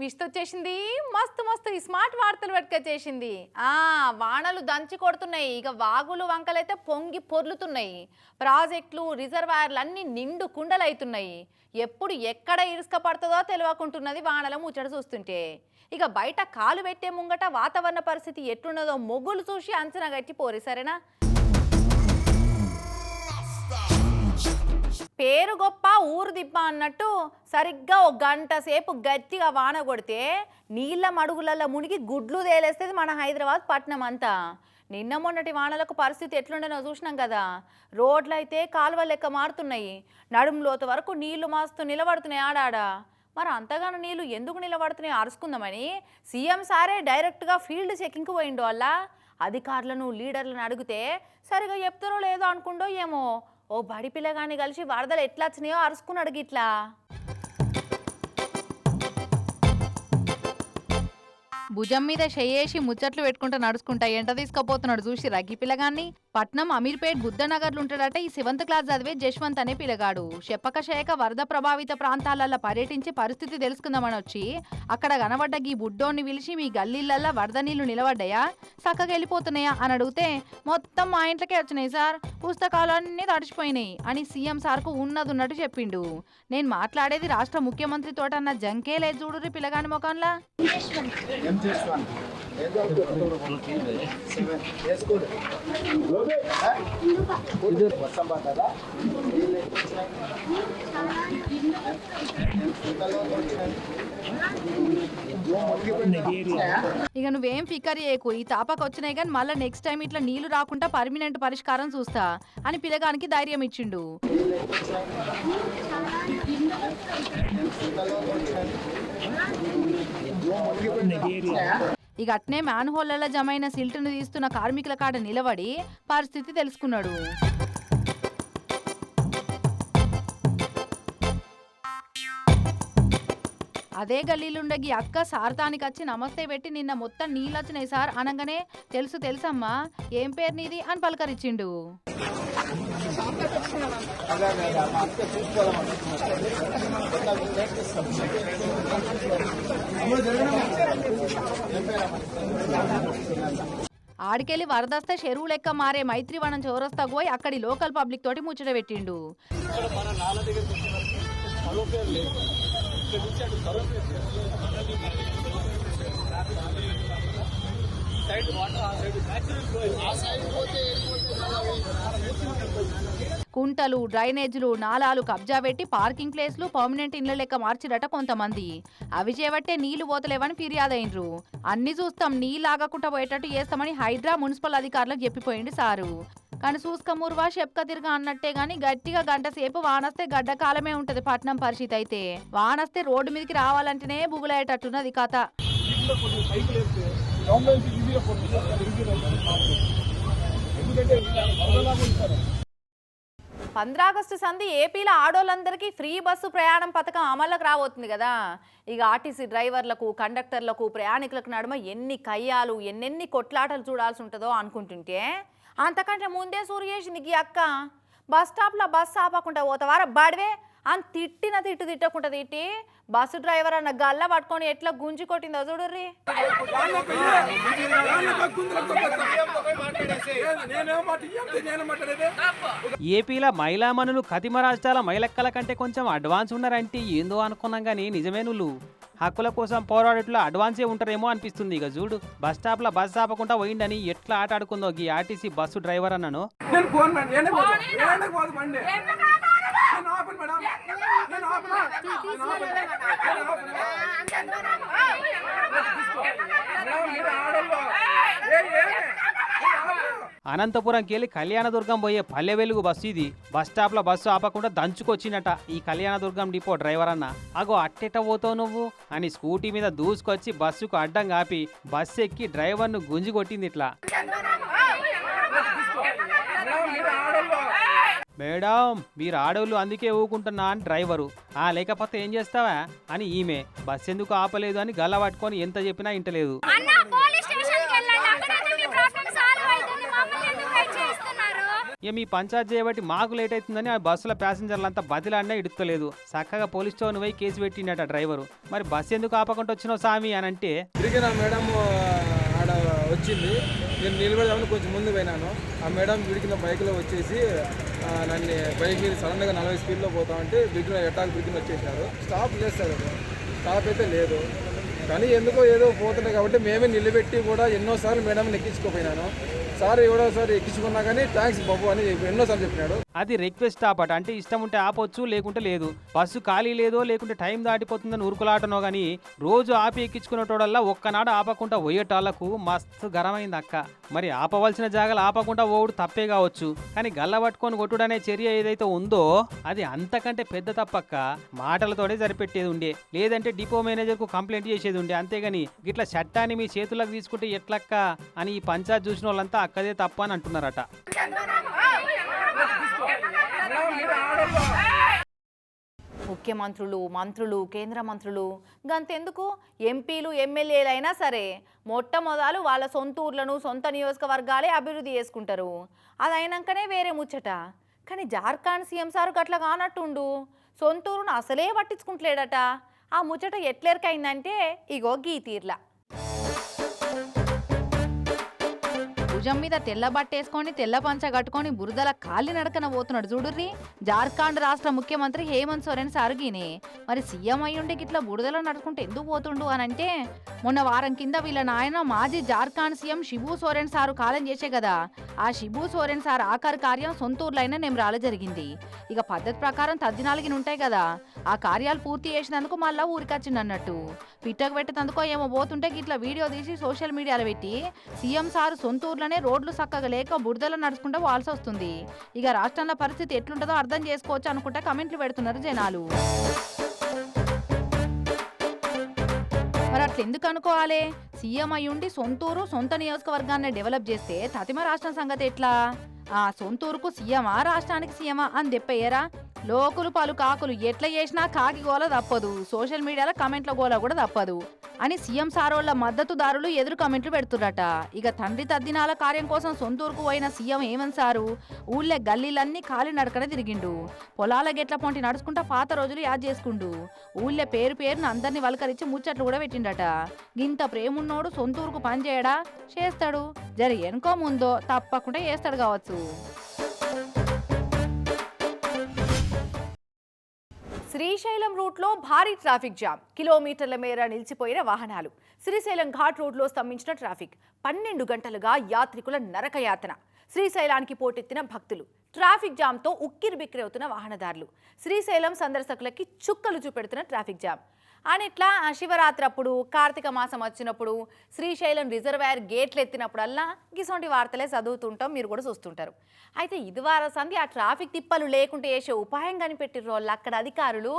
విష్త వచ్చేసింది. మస్తు మస్తు ఈ స్మార్ట్ వార్తలు పట్టుకొచ్చేసింది ఆ వానలు దంచి కొడుతున్నాయి. ఇక వాగులు వంకలైతే పొంగి పొర్లుతున్నాయి. ప్రాజెక్టులు రిజర్వాయర్లు అన్ని నిండు కుండలు అవుతున్నాయి ఎప్పుడు ఎక్కడ ఇరుసుక పడుతుందో తెలియకుంటున్నది వానల ముచ్చట చూస్తుంటే. ఇక బయట కాలు పెట్టే ముంగట వాతావరణ పరిస్థితి ఎట్లున్నదో మొగ్గులు చూసి అంచనా గట్టి పోరి సరేనా? పేరు గొప్ప ఊరు దిబ్బ అన్నట్టు సరిగ్గా ఒక గంట సేపు గట్టిగా వాన కొడితే నీళ్ళ మడుగులలో మునిగి గుడ్లు తేలేస్తుంది మన హైదరాబాద్ పట్నం అంతా. నిన్న మొన్నటి వానలకు పరిస్థితి ఎట్లుండేనో చూసినాం కదా. రోడ్లు అయితే కాలువ లెక్క మారుతున్నాయి. నడుములోత వరకు నీళ్ళు మాస్తూ నిలబడుతున్నాయి ఆడాడ. మరి అంతగానో నీళ్ళు ఎందుకు నిలబడుతున్నాయి అరుచుకుందామని సీఎం సారే డైరెక్ట్గా ఫీల్డ్ చెకింగ్కి పోయిండు వల్ల అధికారులను లీడర్లను అడిగితే సరిగా చెప్తారో లేదో అనుకుండో ఏమో. ఓ బడి పిల్లగాని కలిసి వరదలు ఎట్లా వచ్చినాయో అరుచుకున్నాడు గిట్లా. భుజం మీద షయ్యేసి ముచ్చట్లు పెట్టుకుంటూ నడుచుకుంటా ఎంట తీసుకుపోతున్నాడు చూసి రగ్గి పిల్లగాన్ని. పట్నం అమీర్పేట్ బుద్ధనగర్లు ఉంటాడట ఈ సెవెంత్ క్లాస్ చదివే జశ్వంత్ అనే పిల్లగాడు. చెప్పక చేయక వరద ప్రభావిత ప్రాంతాలలో పర్యటించి పరిస్థితి తెలుసుకుందామని వచ్చి అక్కడ కనబడ్డ ఈ బుడ్డోని పిలిచి మీ గల్లీలల్లో వరద నీళ్ళు నిలబడ్డాయా? చక్కగా వెళ్ళిపోతున్నాయా అని అడిగితే మొత్తం మా ఇంట్లోకే వచ్చినాయి సార్. పుస్తకాలన్నీ తడిచిపోయినాయి అని సీఎం సార్కు ఉన్నది ఉన్నట్టు చెప్పిండు. నేను మాట్లాడేది రాష్ట్ర ముఖ్యమంత్రి తోట అన్న జంకే లేదు చూడురి పిల్లగాని ముఖంలా. ఇక నువ్వేం ఫికర్ చేయకు. ఈ తాపకు వచ్చినాయి కానీ మళ్ళీ నెక్స్ట్ టైం ఇట్లా నీళ్ళు రాకుండా పర్మినెంట్ పరిష్కారం చూస్తా అని పిల్లగానికి ధైర్యం ఇచ్చిండు. ఇక అట్నే మ్యాన్ హోల్లలో జమైన సిల్ట్ను తీస్తున్న కార్మికుల కాడ నిలబడి పరిస్థితి తెలుసుకున్నాడు. అదే గల్లీలుండగి అక్క సార్ తానికి వచ్చి నమస్తే పెట్టి నిన్న మొత్తం నీళ్ళొచ్చినాయి సార్ అనగానే తెలుసు తెలుసమ్మా ఏం పేరు నీది అని పలకరించిండు ఆడికెళ్ళి వరదస్తే చెరువు లెక్క మారే మైత్రివనం చౌరస్తాకు పోయి అక్కడి లోకల్ పబ్లిక్ తోటి ముచ్చట పెట్టిండు. కుంటలు డ్రైనేజీలు నాలాలు కబ్జా పెట్టి పార్కింగ్ ప్లేస్లు పర్మనెంట్ ఇండ్ల లెక్క మార్చిరట కొంతమంది. అవి చేపట్టే నీళ్ళు పోతలేవని ఫిర్యాదైనరు అన్ని చూస్తాం నీళ్ళు ఆగకుండా పోయేటట్టు చేస్తామని హైదరా మున్సిపల్ అధికారులకు చెప్పిపోయింది సారు. కానీ చూసుకోమూరువా చెప్క తిరగా అన్నట్టే గాని గట్టిగా గంట సేపు వానస్తే గడ్డ కాలమే ఉంటది పట్నం పరిస్థితి అయితే. వానస్తే రోడ్డు మీదకి రావాలంటేనే బుగులయ్యేటట్టున్నది కథ. పంద్రాగస్టు సంధి ఏపీలో ఆడోళ్ళందరికీ ఫ్రీ బస్సు ప్రయాణం పథకం అమల్లోకి రాబోతుంది కదా. ఇక ఆర్టీసీ డ్రైవర్లకు కండక్టర్లకు ప్రయాణికులకు నడుమ ఎన్ని కయ్యాలు ఎన్నెన్ని కొట్లాటలు చూడాల్సి ఉంటుందో అనుకుంటుంటే అంతకంటే ముందే సూర్యేసింది ఈ అక్క బస్ స్టాప్లో బస్ ఆపకుండా పోతావారా? బాడివే? అని తిట్టిన తిట్టు తిట్టకుండా తిట్టి బస్సు డ్రైవర్ అన్న గల్ల పట్టుకొని ఎట్లా గుంజి కొట్టిందో చూడుర్రి. ఏపీలో మహిళా మనులు కతిమ రాష్ట్రాల మహిళక్కల కంటే కొంచెం అడ్వాన్స్ ఉన్నారంటే. ఏందో అనుకున్నాం కానీ నిజమే నువ్వు హక్కుల కోసం పోరాడేట్లో అడ్వాన్సే ఉంటారేమో అనిపిస్తుంది ఇక చూడు. బస్ స్టాప్లో బస్ ఆపకుండా పోయిండని ఎట్లా ఆట ఆడుకుందో ఈ ఆర్టీసీ బస్సు డ్రైవర్ అన్నను. నేను అనంతపురంకి వెళ్ళి కళ్యాణదుర్గం పోయే పల్లె వెలుగు బస్సు ఇది. బస్ స్టాప్లో బస్సు ఆపకుండా దంచుకొచ్చినట ఈ కళ్యాణదుర్గం డిపో డ్రైవర్ అన్న అగో అట్టెట పోతావు నువ్వు? అని స్కూటీ మీద దూసుకొచ్చి బస్సుకు అడ్డం కాపి బస్సు ఎక్కి డ్రైవర్ను గుంజి కొట్టింది ఇట్లా. మేడం, మీరు ఆడవులు అందుకే ఊకుంటున్నా అని డ్రైవరు. ఆ లేకపోతే ఏం చేస్తావా? అని ఈమె. బస్ ఎందుకు ఆపలేదు అని గల్ల పట్టుకొని ఎంత చెప్పినా ఇంటలేదు అన్న పోలీస్ స్టేషన్కి వెళ్ళండి అక్కడైతే మీ ప్రాబ్లం సాల్వ్ అవుతుంది మమ్మల్ని ఎందుకు వెయిట్ చేస్తున్నారు ఇక మీ పంచాయతీ చేయబట్టి మాకు లేట్ అవుతుందని ఆ బస్సుల ప్యాసింజర్లంతా బదిలాడినా ఇడుతలేదు చక్కగా పోలీస్ స్టేషన్ పోయి కేసు పెట్టిండట డ్రైవరు. మరి బస్సు ఎందుకు ఆపకుండా వచ్చినావు సామి అని అంటే? తిరిగిన మేడం ఆడ వచ్చింది. నేను నిలబడదామని కొంచెం ముందు పోయినాను. ఆ మేడం విడికిన బైక్లో వచ్చేసి ఆ, నన్ను బైక్ మీద సడన్గా నలభై స్పీడ్లో పోతా ఉంటే బ్రిడ్జ్ ఎటాక్ బ్రిడ్జ్ స్టాప్ చేస్తారు స్టాప్ అయితే లేదు. కానీ ఎందుకో ఏదో పోతున్నాయి కాబట్టి మేమే నిలబెట్టి కూడా ఎన్నోసార్లు మేడం ఎక్కించుకోపోయినాను సార్ ఎవడోసారి ఎక్కించుకున్నా కానీ థ్యాంక్స్ బాబు అని ఎన్నోసార్లు చెప్పినాడు. అది రిక్వెస్ట్ ఆపట అంటే ఇష్టం ఉంటే ఆపొచ్చు లేకుంటే లేదు. బస్సు ఖాళీ లేదో లేకుంటే టైం దాటిపోతుందని ఉరుకులాటనో కానీ రోజు ఆపి ఎక్కించుకునేటోడల్లా ఒక్కనాడు ఆపకుండా పోయేటోళ్ళకు మస్తు గరమైంది అక్క. మరి ఆపవలసిన జాగాలు ఆపకుండా ఓడు తప్పే కావచ్చు. కానీ గల్ల పట్టుకొని కొట్టుడనే చర్య ఏదైతే ఉందో అది అంతకంటే పెద్ద తప్పక్క. మాటలతోనే సరిపెట్టేది ఉండే. లేదంటే డిపో మేనేజర్కు కంప్లైంట్ చేసేది ఉండే. అంతేగాని గిట్ల చట్టాన్ని మీ చేతులకు తీసుకుంటే ఎట్లక్క అని ఈ పంచాయత్ చూసిన వాళ్ళంతా అక్కదే తప్ప అని అంటున్నారట. ముఖ్యమంత్రులు మంత్రులు కేంద్ర మంత్రులు గంతెందుకు ఎంపీలు ఎమ్మెల్యేలు అయినా సరే మొట్టమొదలు వాళ్ళ సొంత ఊర్లను సొంత నియోజకవర్గాలే అభివృద్ధి చేసుకుంటారు. అది అయినాకనే వేరే ముచ్చట. కానీ జార్ఖండ్ సీఎం సారు అట్లా కానట్టుండు. సొంత ఊరును అసలే పట్టించుకుంటలేడట. ఆ ముచ్చట ఎట్లెరకైందంటే ఇగో గీ తీర్లా. భుజం మీద తెల్ల బట్టేసుకొని తెల్ల పంచ కట్టుకొని బురదల కాలి నడకన పోతున్నాడు చూడుర్రి. జార్ఖండ్ రాష్ట్ర ముఖ్యమంత్రి హేమంత్ సోరెన్ సారుగీనే. మరి సీఎం అయ్యుండి గిట్ల బురదలో నడుచుకుంటే ఎందుకు పోతుండు అని అంటే మొన్న వారం కింద వీళ్ళ నాయన మాజీ జార్ఖండ్ సీఎం షిబు సోరెన్ సారు కాలం చేసే కదా. ఆ శిబు సోరెన్ సార్ ఆఖరి కార్యం సొంతూరులైన నెమరాల జరిగింది. ఇక పద్ధతి ప్రకారం తద్దినాలుగిన ఉంటాయి కదా. ఆ కార్యాలు పూర్తి చేసినందుకు మళ్ళా ఊరికొచ్చిండు అన్నట్టు పిట్టకు పెట్టినందుకో ఏమో పోతుంటే గిట్ల వీడియో తీసి సోషల్ మీడియాలో పెట్టి సీఎం సారు సొంతూరులోనే రోడ్లు చక్కగా లేక బురదలో నడుచుకుంటూ వాల్సి వస్తుంది. ఇక రాష్ట్రంలో పరిస్థితి ఎట్లుంటుందో అర్థం చేసుకోవచ్చు అనుకుంటే కమెంట్లు పెడుతున్నారు జనాలు. మరి అట్లా ఎందుకు అనుకోవాలి? సీఎం అయ్యుండి సొంతూరు సొంత నియోజకవర్గాన్ని డెవలప్ చేస్తే తతిమ రాష్ట్రం సంగతి ఎట్లా? ఆ సొంతూరుకు సీఎమా రాష్ట్రానికి సీఎమా అని చెప్పయ్యారా లోకులు పలు కాకులు ఎట్లా చేసినా కాకి గోల తప్పదు. సోషల్ మీడియాలో కమెంట్ల గోల కూడా తప్పదు. అని సీఎం సారోళ్ళ మద్దతుదారులు ఎదురు కమెంట్లు పెడుతుర్రట. ఇక తండ్రి తద్దినాల కార్యం కోసం సొంతూరుకు పోయిన సీఎం ఏమని సారు ఊళ్ళే గల్లీలన్నీ ఖాళీ నడకన తిరిగిండు. పొలాల గెట్ల పొంటి నడుచుకుంటా పాత రోజులు యాద్ చేసుకుండు. ఊళ్ళే పేరు పేరును అందరినీ వలకరించి ముచ్చట్లు కూడా పెట్టిండట. ఇంత ప్రేమున్నోడు సొంతూరుకు పని చేయడా? చేస్తాడు. జరి ఎనుకో ముందో తప్పకుండా చేస్తాడు కావచ్చు. శ్రీశైలం రూట్లో భారీ ట్రాఫిక్ జామ్. కిలోమీటర్ల మేర నిలిచిపోయిన వాహనాలు. శ్రీశైలం ఘాట్ రోడ్లో స్తంభించిన ట్రాఫిక్. పన్నెండు గంటలుగా యాత్రికుల నరకయాతన. శ్రీశైలానికి పోటెత్తిన భక్తులు. ట్రాఫిక్ జామ్తో ఉక్కిరి బిక్కిరి అవుతున్న వాహనదారులు. శ్రీశైలం సందర్శకులకి చుక్కలు చూపెడుతున్న ట్రాఫిక్ జామ్. అని ఇట్లా శివరాత్రి అప్పుడు కార్తీక మాసం వచ్చినప్పుడు శ్రీశైలం రిజర్వాయర్ గేట్లు ఎత్తినప్పుడల్లా గిసొంటి వార్తలే చదువుతుంటాం మీరు కూడా చూస్తుంటారు. అయితే ఇది వార సంధి ఆ ట్రాఫిక్ తిప్పలు లేకుంటే చేసే ఉపాయం కనిపెట్టిర్రు అక్కడ అధికారులు.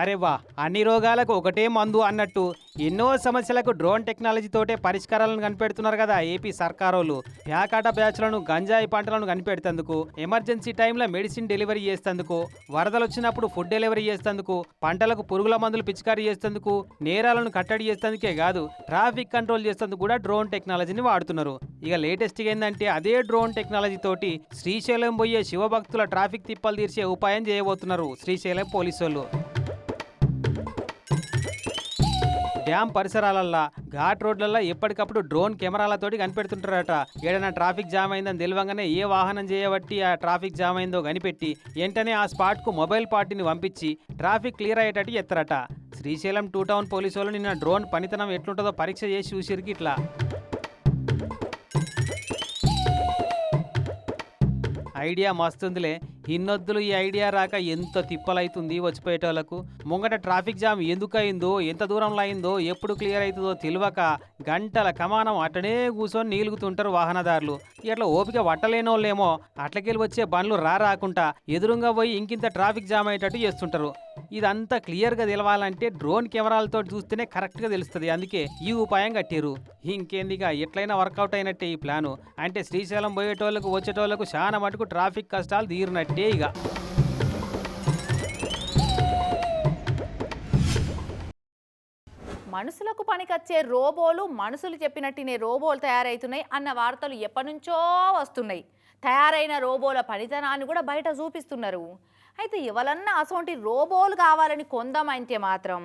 అరే వా అన్ని రోగాలకు ఒకటే మందు అన్నట్టు ఎన్నో సమస్యలకు డ్రోన్ టెక్నాలజీ తోటే పరిష్కారాలను కనిపెడుతున్నారు కదా ఏపీ సర్కారోళ్ళు. ప్యాకాట బ్యాచ్లను గంజాయి పంటలను కనిపెడుతందుకు ఎమర్జెన్సీ టైంలో మెడిసిన్ డెలివరీ చేస్తందుకు వరదలు వచ్చినప్పుడు ఫుడ్ డెలివరీ చేస్తందుకు పంటలకు పురుగుల మందులు పిచికారీ చేస్తందుకు నేరాలను కట్టడి చేస్తందుకే కాదు ట్రాఫిక్ కంట్రోల్ చేస్తందుకు కూడా డ్రోన్ టెక్నాలజీని వాడుతున్నారు. ఇక లేటెస్ట్గా ఏంటంటే అదే డ్రోన్ టెక్నాలజీ తోటి శ్రీశైలం పోయే శివభక్తుల ట్రాఫిక్ తిప్పలు తీర్చే ఉపాయం చేయబోతున్నారు శ్రీశైలం పోలీసు డ్యామ్ పరిసరాలల్లా ఘాట్ రోడ్లల్లో ఎప్పటికప్పుడు డ్రోన్ కెమెరాలతోటి కనిపెడుతుంటారట. ఏదైనా ట్రాఫిక్ జామ్ అయిందని తెలియంగానే ఏ వాహనం చేయబట్టి ఆ ట్రాఫిక్ జామ్ అయిందో కనిపెట్టి వెంటనే ఆ స్పాట్కు మొబైల్ పార్టీని పంపించి ట్రాఫిక్ క్లియర్ అయ్యేటట్టు ఎత్తారట. శ్రీశైలం టూ టౌన్ పోలీసు వాళ్ళు నిన్న డ్రోన్ పనితనం ఎట్లుంటుందో పరీక్ష చేసి చూసిరికి ఇట్లా ఐడియా మస్తుందిలే. ఇన్నొద్దులు ఈ ఐడియా రాక ఎంత తిప్పలైతుంది వచ్చిపోయేటోళ్ళకు? ముంగట ట్రాఫిక్ జామ్ ఎందుకు అయిందో ఎంత దూరంలో అయిందో ఎప్పుడు క్లియర్ అవుతుందో తెలియక గంటల కమానం అటనే కూర్చొని నీలుగుతుంటారు వాహనదారులు. ఇట్లా ఓపిక పట్టలేనోళ్ళేమో అట్లకెళ్ళి వచ్చే బండ్లు రా రాకుండా ఎదురుగా పోయి ఇంకింత ట్రాఫిక్ జామ్ అయ్యేటట్టు చేస్తుంటారు. ఇదంతా క్లియర్గా తెలవాలంటే డ్రోన్ కెమెరాలతో చూస్తేనే కరెక్ట్గా తెలుస్తుంది. అందుకే ఈ ఉపాయం కట్టారు ఇంకేందిగా ఎట్లయినా వర్కౌట్ అయినట్టే ఈ ప్లాను. అంటే శ్రీశైలం పోయేటోళ్ళకు వచ్చేటోళ్ళకు చాలా మటుకు ట్రాఫిక్ కష్టాలు తీరినట్టే ఇక మనుషులకు పనికొచ్చే రోబోలు మనుషులు చెప్పినట్టునే రోబోలు తయారవుతున్నాయి అన్న వార్తలు ఎప్పటి నుంచో వస్తున్నాయి. తయారైన రోబోల పనితనాన్ని కూడా బయట చూపిస్తున్నారు. అయితే ఎవరన్నా అసోంటి రోబోలు కావాలని కొందామంటే మాత్రం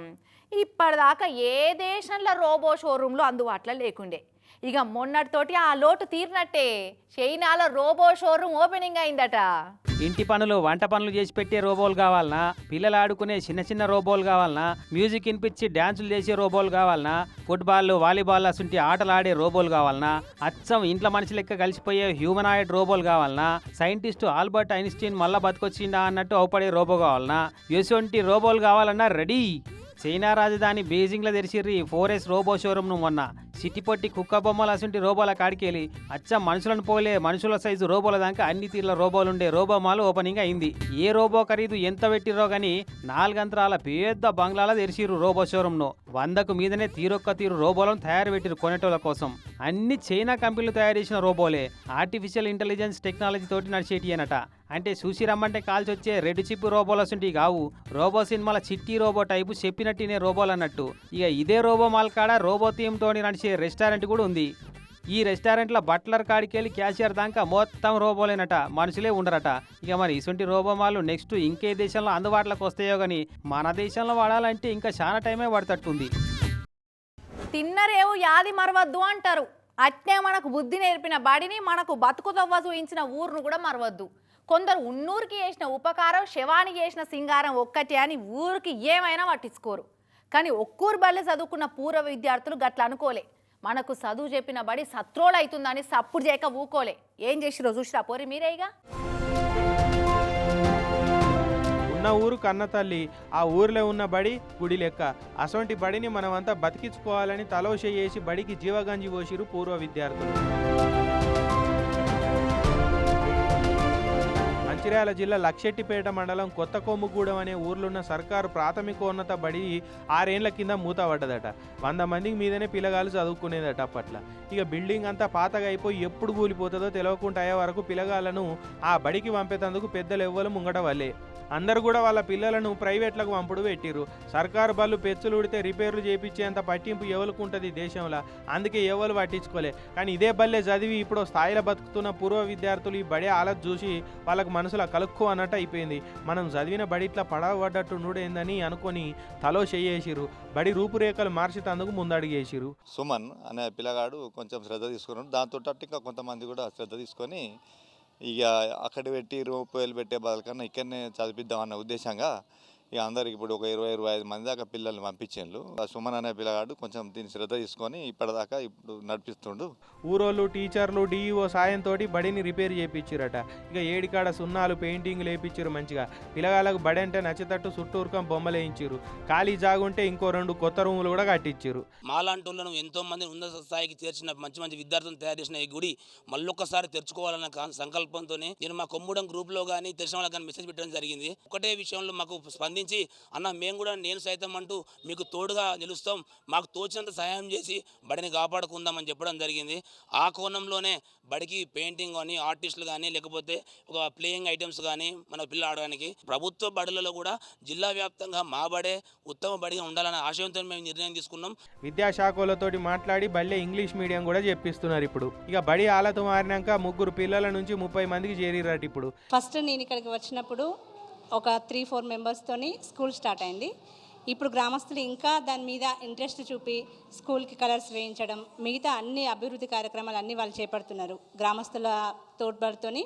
ఇప్పటిదాకా ఏ దేశంలో రోబో షోరూంలో అందుబాటులో లేకుండే. ఇక మొన్నటితోటి ఆ లోటు తీరినట్టే. చైనాలో రోబో షోరూమ్ ఓపెనింగ్ అయిందట. ఇంటి పనులు వంట పనులు చేసి పెట్టే రోబోలు కావాలనా? పిల్లలు ఆడుకునే చిన్న చిన్న రోబోలు కావాలనా? మ్యూజిక్ వినిపించి డ్యాన్సులు చేసే రోబోలు కావాలనా? ఫుట్బాల్ వాలీబాల్ అసంటి ఆటలు ఆడే రోబోలు కావాలనా? అచ్చం ఇంట్లో మనిషి లెక్క కలిసిపోయే హ్యూమనాయిడ్ రోబోలు కావాలనా? సైంటిస్ట్ ఆల్బర్ట్ ఐన్స్టీన్ మళ్ళా బతికొచ్చిందా అన్నట్టు అవుపడే రోబో కావాలనా? ఎటువంటి రోబోలు కావాలన్నా రెడీ. చైనా రాజధాని బీజింగ్లో తెరిచిర్రి ఫోర్ ఎస్ రోబో షోరూమ్ను మొన్న. సిటీ పొట్టి కుక్క బొమ్మలు అసంటి రోబోల కాడికెళ్ళి అచ్చ మనుషులను పోలే మనుషుల సైజు రోబోల దాకా అన్ని తీర్ల రోబోలు ఉండే రోబో మాల్ ఓపెనింగ్ అయింది. ఏ రోబో ఖరీదు ఎంత పెట్టిరో గాని నాలుగంతరాల పెద్ద బంగ్లాల తెరిచిర్రు రోబో షోరూమ్ను వందకు మీదనే తీరొక్క తీరు రోబోలను తయారు పెట్టిరు కొనేటోళ్ళ కోసం. అన్ని చైనా కంపెనీలు తయారు చేసిన రోబోలే. ఆర్టిఫిషియల్ ఇంటెలిజెన్స్ టెక్నాలజీ తోటి నడిచేటి అనట. అంటే చూసి రమ్మంటే కాల్చి వచ్చే రెడ్ చిప్ రోబోలసుంటి కావు. రోబో సినిమాల చిట్టి రోబో టైపు చెప్పినట్టినే రోబోలు అన్నట్టు. ఇక ఇదే రోబో మాల్ కాడ రోబో థీమ్ నడిచి చేసే రెస్టారెంట్ కూడా ఉంది. ఈ రెస్టారెంట్లో బట్లర్ కాడికి వెళ్ళి క్యాషియర్ దాకా మొత్తం రోబోలేనట మనుషులే ఉండరట. ఇక మరి ఇటువంటి రోబోమాలు నెక్స్ట్ ఇంకే దేశంలో అందుబాటులోకి వస్తాయో కానీ మన దేశంలో వాడాలంటే ఇంకా చాలా టైమే పడతట్టుంది. తిన్నరేవు యాది మరవద్దు అంటారు. అట్నే మనకు బుద్ధి నేర్పిన బడిని మనకు బతుకు తవ్వ చూయించిన ఊరును కూడా మరవద్దు. కొందరు ఉన్నూరికి చేసిన ఉపకారం శవానికి చేసిన సింగారం ఒక్కటే అని ఊరికి ఏమైనా పట్టించుకోరు. కానీ ఒక్కూరు బల్లె చదువుకున్న పూర్వ విద్యార్థులు గట్ల అనుకోలే. మనకు చదువు చెప్పిన బడి సత్రోలు అవుతుందని సప్పుడు చేయక ఊకోలే. ఏం చేసిరో చూసిరా? పోరి మీరేగా ఉన్న ఊరు కన్న తల్లి ఆ ఊరిలో ఉన్న బడి గుడి లెక్క. అసొంటి బడిని మనమంతా బతికించుకోవాలని తలోష చేసి బడికి జీవగంజి పోసిరు పూర్వ విద్యార్థులు. మంచిర్యాల జిల్లా లక్షెట్టిపేట మండలం కొత్త కొమ్ముగూడెం అనే ఊర్లో సర్కారు ప్రాథమికోన్నత బడి ఆరేండ్ల కింద మూతపడ్డదట. వంద మందికి మీదనే పిల్లగాలు చదువుకునేదట అప్పట్లో. ఇక బిల్డింగ్ అంతా పాతగా అయిపోయి ఎప్పుడు కూలిపోతుందో తెలియకుండా అయ్యే వరకు పిల్లగాళ్ళను ఆ బడికి పంపేటందుకు పెద్దలు ఎవ్వరు ముంగట వల్లే. అందరు కూడా వాళ్ళ పిల్లలను ప్రైవేట్లకు పంపుడు పెట్టిరు సర్కారు బళ్ళు పెచ్చులు ఉడితే రిపేర్లు చేయించేంత పట్టింపు ఎవరికి ఉంటుంది దేశంలో? అందుకే ఎవరు పట్టించుకోలే. కానీ ఇదే బల్లే చదివి ఇప్పుడు స్థాయిలో బతుకుతున్న పూర్వ విద్యార్థులు ఈ బడి ఆలత్ చూసి వాళ్ళకు మనసులో కలుక్కు అన్నట్టు అయిపోయింది. మనం చదివిన బడి ఇట్లా పడవబడ్డట్టు నూడేందని అనుకొని తలో చేయేసిరు బడి రూపురేఖలు మార్చేటందుకు ముందడిగేసిరు సుమన్ అనే పిల్లగాడు కొంచెం శ్రద్ధ తీసుకున్నాడు. దాంతో ఇంకా కొంతమంది కూడా శ్రద్ధ తీసుకొని ఇక అక్కడ పెట్టి రూపాయలు పెట్టే బదులు కన్నా ఇక్కడనే చదివిద్దాం అన్న ఉద్దేశంగా ఇక అందరికి ఇప్పుడు ఒక ఇరవై ఇరవై ఐదు మంది దాకా పిల్లల్ని పంపించిండ్రు ఆ సుమన్ అనే పిల్లగాడు కొంచెం దీన్ని శ్రద్ధ తీసుకొని ఇప్పటిదాకా ఇప్పుడు నడిపిస్తుండు. ఊరోళ్ళు టీచర్లు డిఈఓ సాయంతో బడిని రిపేర్ చేయించారట ఇక ఏడికాడ సున్నాలు పెయింటింగ్లు వేయించారు మంచిగా. పిల్లగాళ్ళకు బడి అంటే నచ్చేటట్టు చుట్టూరుకం బొమ్మలు వేయించారు ఖాళీ జాగుంటే ఇంకో రెండు కొత్త రూములు కూడా కట్టించారు మాలాంటి వాళ్ళను ఎంతో మంది ఉన్నత స్థాయికి చేర్చిన మంచి మంచి విద్యార్థులను తయారు చేసిన ఈ గుడి మళ్ళొక్కసారి తెరుచుకోవాలన్న సంకల్పంతోనే నేను మా కొమ్ముడం గ్రూప్లో కానీ తెలిసిన వాళ్ళకి కానీ మెసేజ్ పెట్టడం జరిగింది. ఒకటే విషయంలో మాకు స్పందించి అన్న మేము కూడా నేను సైతం అంటూ మీకు తోడుగా నిలుస్తాం. మాకు తోచినంత సహాయం చేసి బడిని కాపాడుకుందామని చెప్పడం జరిగింది. ఆ కోణంలోనే బడికి పెయింటింగ్ కానీ ఆర్టిస్టులు కానీ లేకపోతే ఒక ప్లేయింగ్ ఐటమ్స్ కానీ మన పిల్లలు ఆడడానికి ప్రభుత్వ బడులలో కూడా జిల్లా వ్యాప్తంగా మా బడే ఉత్తమ బడిగా ఉండాలనే ఆశయంతో మేము నిర్ణయం తీసుకున్నాం. విద్యాశాఖలతోటి మాట్లాడి బళ్ళే ఇంగ్లీష్ మీడియం కూడా చెప్పిస్తున్నారు ఇప్పుడు. ఇక బడి ఆలత మారినాక ముగ్గురు పిల్లల నుంచి ముప్పై మందికి చేరిరట ఇప్పుడు. ఫస్ట్ నేను ఇక్కడికి వచ్చినప్పుడు ఒక త్రీ ఫోర్ మెంబర్స్తోని స్కూల్ స్టార్ట్ అయింది. ఇప్పుడు గ్రామస్తులు ఇంకా దాని మీద ఇంట్రెస్ట్ చూపి స్కూల్కి కలర్స్ వేయించడం మిగతా అన్ని అభివృద్ధి కార్యక్రమాలు అన్నీ వాళ్ళు చేపడుతున్నారు గ్రామస్తుల తోడ్పాటుతోని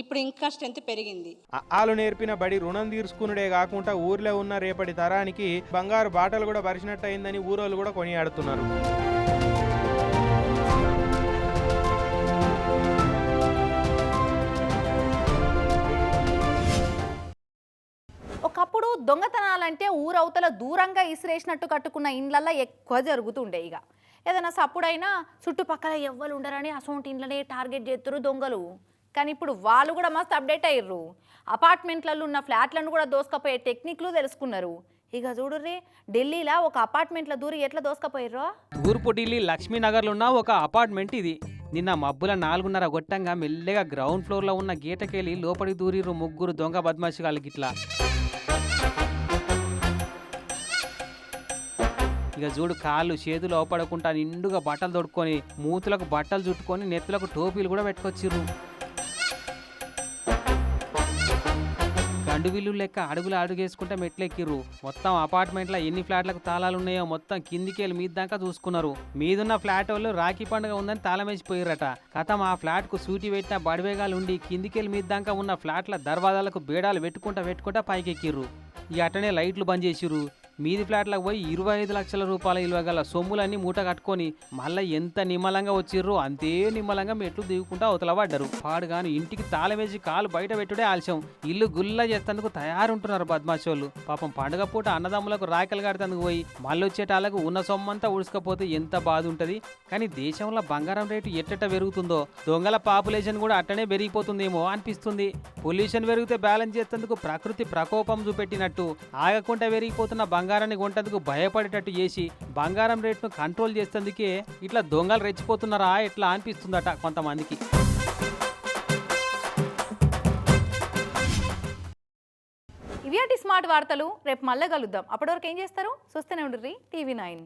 ఇప్పుడు ఇంకా స్ట్రెంత్ పెరిగింది. ఆలు నేర్పిన బడి రుణం తీర్చుకునుడే కాకుండా ఊర్లో ఉన్న రేపటి తరానికి బంగారు బాటలు కూడా పరిచినట్టు అయిందని ఊరోళ్ళు కూడా కొనియాడుతున్నారు. దొంగతనాలంటే ఊరవతల దూరంగా ఇసిరేసినట్టు కట్టుకున్న ఇండ్లల్లో ఎక్కువ జరుగుతుండే ఇక ఏదైనా సప్పుడైనా చుట్టుపక్కల ఎవ్వరు ఉండరని అసొంటి ఇండ్లనే టార్గెట్ చేస్తారు దొంగలు. కానీ ఇప్పుడు వాళ్ళు కూడా మస్తు అప్డేట్ అయ్యారు అపార్ట్మెంట్లలో ఉన్న ఫ్లాట్లను కూడా దోసుకపోయే టెక్నిక్లు తెలుసుకున్నారు. ఇక చూడుర్రి ఢిల్లీలో ఒక అపార్ట్మెంట్ల దూరి ఎట్లా దోసుకపోయారో తూర్పు ఢిల్లీ లక్ష్మీనగర్లో ఉన్న ఒక అపార్ట్మెంట్ ఇది. నిన్న మబ్బుల నాలుగున్నర గొట్టంగా మెల్లగా గ్రౌండ్ ఫ్లోర్లో ఉన్న గీటకెళ్ళి లోపలికి దూరిరు ముగ్గురు దొంగ బద్మాషిగాళ్ళు గిట్లా. ఇక చూడు కాళ్ళు చేతులు అవపడకుండా నిండుగా బట్టలు తొడుక్కొని మూతులకు బట్టలు చుట్టుకొని నెత్తులకు టోపీలు కూడా పెట్టుకొచ్చిర్రు. అడుగులు లెక్క అడుగులు అడుగేసుకుంటే మెట్లెక్కిర్రు. మొత్తం అపార్ట్మెంట్లో ఎన్ని ఫ్లాట్లకు తాళాలు ఉన్నాయో మొత్తం కిందికి వెళ్ళి మీద దాకా చూసుకున్నారు. మీదున్న ఫ్లాట్ వాళ్ళు రాఖీ పండుగ ఉందని తాళం వేసిపోయారట కథం ఆ ఫ్లాట్కు సూటి పెట్టిన బడివేగాలు ఉండి కిందికి వెళ్ళి మీద దాకా ఉన్న ఫ్లాట్ల దర్వాజాలకు బేడాలు పెట్టుకుంటా పెట్టుకుంటా పైకెక్కిర్రు. ఇక అట్టనే లైట్లు బంద్ చేసిర్రు. మీది ఫ్లాట్లకు పోయి ఇరవై ఐదు లక్షల రూపాయల విలువ గల సొమ్ములన్నీ మూట కట్టుకొని మళ్ళీ ఎంత నిమ్మలంగా వచ్చిర్రో అంతే నిమ్మలంగా మెట్లు దిగుకుంటా అవతల పడ్డరు. పాడుగాను ఇంటికి తాళమేసి కాలు బయట పెట్టుడే ఆలస్యం. ఇల్లు గుల్లా చేస్తేందుకు తయారుంటున్నారు బద్మాషోళ్ళు. పాపం పండుగ పూట అన్నదమ్ములకు రాయకలు కడతందుకు పోయి మళ్ళీ ఉన్న సొమ్మంతా ఉడుచుకపోతే ఎంత బాధ ఉంటుంది కానీ దేశంలో బంగారం రేటు ఎట్టట పెరుగుతుందో? దొంగల పాపులేషన్ కూడా అట్టనే పెరిగిపోతుందేమో అనిపిస్తుంది. పొల్యూషన్ పెరిగితే బ్యాలెన్స్ చేసేందుకు ప్రకృతి ప్రకోపం చూపెట్టినట్టు ఆగకుండా పెరిగిపోతున్న బంగారాన్ని కొంటందుకు భయపడేటట్టు చేసి బంగారం రేటును కంట్రోల్ చేసేందుకే ఇట్లా దొంగలు రెచ్చిపోతున్నారా ఎట్లా అనిపిస్తుందట కొంతమందికి. ఇవి స్మార్ట్ వార్తలు రేపు మళ్ళీ కలుద్దాం. అప్పటివరకు ఏం చేస్తారు? చూస్తూనే ఉండరు టీవీ నైన్.